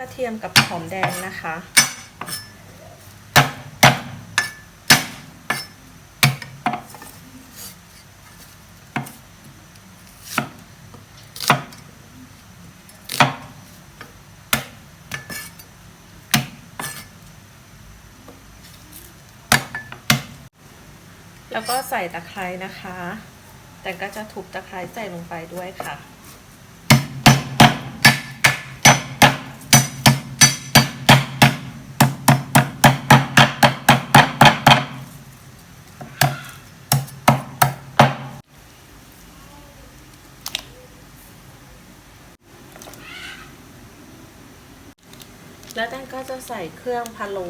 กระเทียมกับหอมแดงนะคะ แล้วก็ใส่ตะไคร้นะคะ แต่ก็จะทุบตะไคร้ใส่ลงไปด้วยค่ะ แล้วแตงก็จะใส่เครื่องพะโล้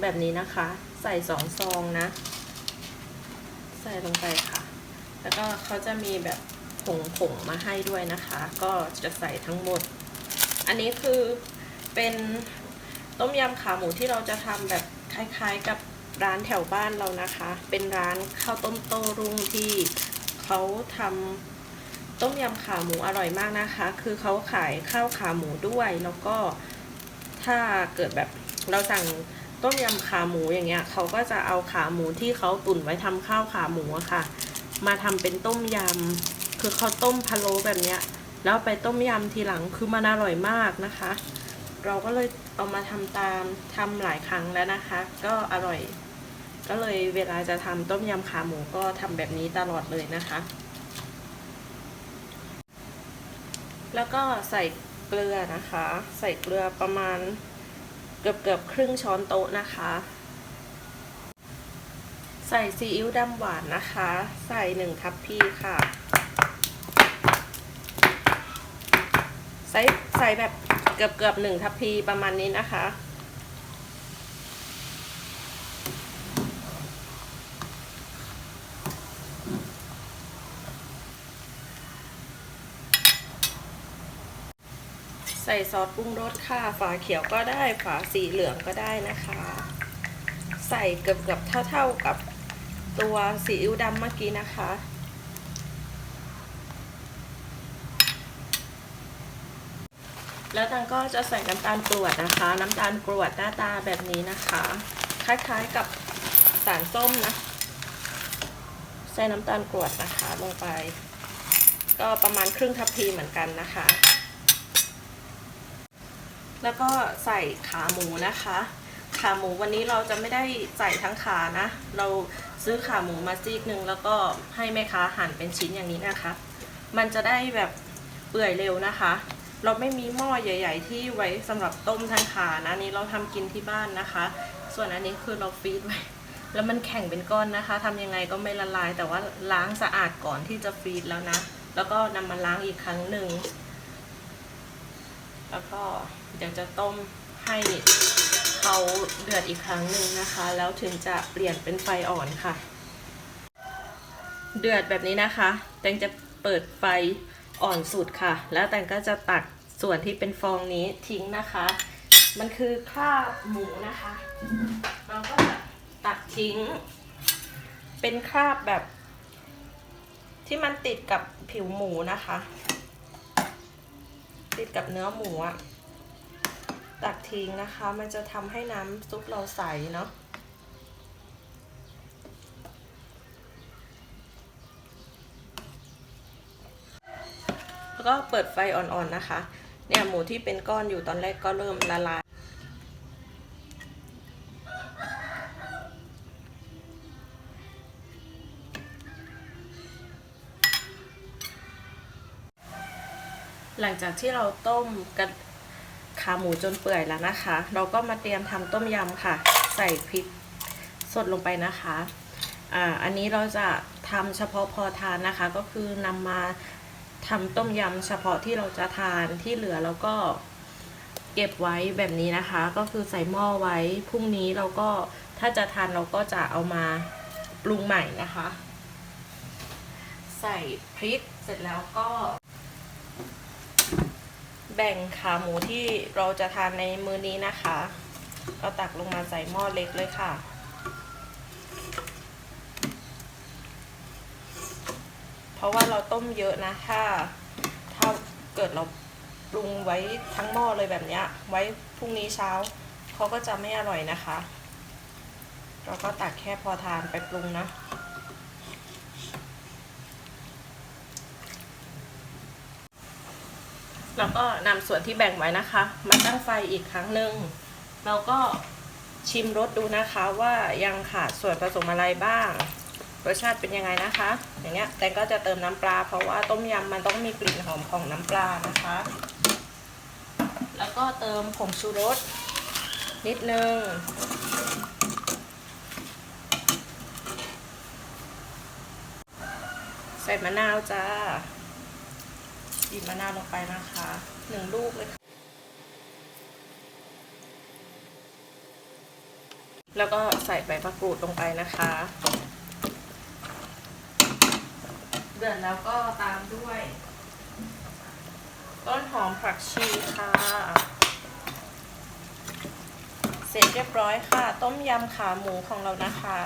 แบบนี้นะคะ ใส่สองซองนะ ใส่ลงไปค่ะ แล้วก็เขาจะมีแบบผงผงมาให้ด้วยนะคะ ก็จะใส่ทั้งหมด อันนี้คือเป็นต้มยำขาหมูที่เราจะทำแบบคล้ายๆกับร้านแถวบ้านเรานะคะ เป็นร้านข้าวต้มโต้รุ่งที่เขาทำต้มยำขาหมูอร่อยมากนะคะ คือเขาขายข้าวขาหมูด้วยแล้วก็ ถ้าเกิดแบบเราสั่งต้มยำขาหมูอย่างเงี้ยเขาก็จะเอาขาหมูที่เขาตุ๋นไว้ทำข้าวขาหมูอะค่ะ มาทำเป็นต้มยำคือเขาต้มพะโล้แบบเนี้ยแล้วไปต้มยำทีหลังคือมันอร่อยมากนะคะ เราก็เลยเอามาทำตามทำหลายครั้งแล้วนะคะ ก็อร่อย ก็เลยเวลาจะทำต้มยำขาหมูก็ทำแบบนี้ตลอดเลยนะคะ แล้วก็ใส่ เกลือนะคะ ใส่เกลือประมาณเกือบเกือบครึ่งช้อนโต๊ะนะคะ ใส่ซีอิ๊วดำหวานนะคะ ใส่หนึ่งทัพพีค่ะ ใส่ใส่แบบเกือบเกือบหนึ่งทัพพีประมาณนี้นะคะ ใส่ซอสปรุงรสค่ะ ฝาเขียวก็ได้ ฝาสีเหลืองก็ได้นะคะ ใส่เกือบเกือบเท่าๆกับตัวซีอิ๊วดำเมื่อกี้นะคะ แล้วตังก็จะใส่น้ำตาลกรวดนะคะ น้ำตาลกรวดหน้าตาแบบนี้นะคะ คล้ายๆกับสารส้มนะ ใส่น้ำตาลกรวดนะคะลงไป ก็ประมาณครึ่งทัพพีเหมือนกันนะคะ แล้วก็ใส่ขาหมูนะคะ ขาหมูวันนี้เราจะไม่ได้ใส่ทั้งขานะ เราซื้อขาหมูมาซีกหนึ่งแล้วก็ให้แม่ค้าหั่นเป็นชิ้นอย่างนี้นะคะ มันจะได้แบบเปื่อยเร็วนะคะ เราไม่มีหม้อใหญ่ ๆ ที่ไว้สำหรับต้มทั้งขานะนี้เราทำกินที่บ้านนะคะ ส่วนอันนี้คือเราฟรีดไว้แล้วมันแข็งเป็นก้อนนะคะทำยังไงก็ไม่ละลาย แต่ว่าล้างสะอาดก่อนที่จะฟรีดแล้วนะ แล้วก็นำมาล้างอีกครั้งหนึ่ง จะต้มให้เขาเดือดอีกครั้งหนึ่งนะคะ แล้วถึงจะเปลี่ยนเป็นไฟอ่อนค่ะ เดือดแบบนี้นะคะ แตงจะเปิดไฟอ่อนสุดค่ะ แล้วแตงก็จะตักส่วนที่เป็นฟองนี้ทิ้งนะคะ มันคือคราบหมูนะคะ เราก็จะตักทิ้ง เป็นคราบแบบ ที่มันติดกับผิวหมูนะคะ ติดกับเนื้อหมูอะ ตักทิ้งนะคะ มันจะทำให้น้ำซุปเราใสเนาะแล้วก็เปิดไฟอ่อนๆนะคะ เนี่ยหมูที่เป็นก้อนอยู่ตอนแรกก็เริ่มละลายหลังจากที่เราต้มกัน ขาหมูจนเปื่อยแล้วนะคะ เราก็มาเตรียมทำต้มยำค่ะ ใส่พริกสดลงไปนะคะอ่าอันนี้เราจะทำเฉพาะพอทานนะคะ ก็คือนำมาทำต้มยำเฉพาะที่เราจะทานที่เหลือแล้วก็เก็บไว้แบบนี้นะคะ ก็คือใส่หม้อไว้พรุ่งนี้เราก็ถ้าจะทานเราก็จะเอามาปรุงใหม่นะคะ ใส่พริกเสร็จแล้วก็ แบ่งขาหมูที่เราจะทานในมื้อนี้นะคะ ก็ตักลงมาใส่หม้อเล็กเลยค่ะ เพราะว่าเราต้มเยอะนะถ้าถ้าเกิดเราปรุงไว้ทั้งหม้อเลยแบบนี้ไว้พรุ่งนี้เช้าเขาก็จะไม่อร่อยนะคะ เราก็ตักแค่พอทานไปปรุงนะ แล้วก็นำส่วนที่แบ่งไว้นะคะ มาตั้งไฟอีกครั้งหนึ่งเราก็ชิมรสดูนะคะว่ายังขาดส่วนผสมอะไรบ้างรสชาติเป็นยังไงนะคะ อย่างเงี้ยแตงก็จะเติมน้ำปลา เพราะว่าต้มยำมันต้องมีกลิ่นหอมของน้ำปลานะคะ แล้วก็เติมผงชูรสนิดนึงใส่มะนาวจ้า บีบมะนาวลงไปนะคะหนึ่งลูกเลยค่ะแล้วก็ใส่ใบมะกรูดลงไปนะคะ เดือดแล้วก็ตามด้วย ต้นหอมผักชีค่ะ เสร็จเรียบร้อยค่ะ ต้มยำขาหมูของเรานะคะ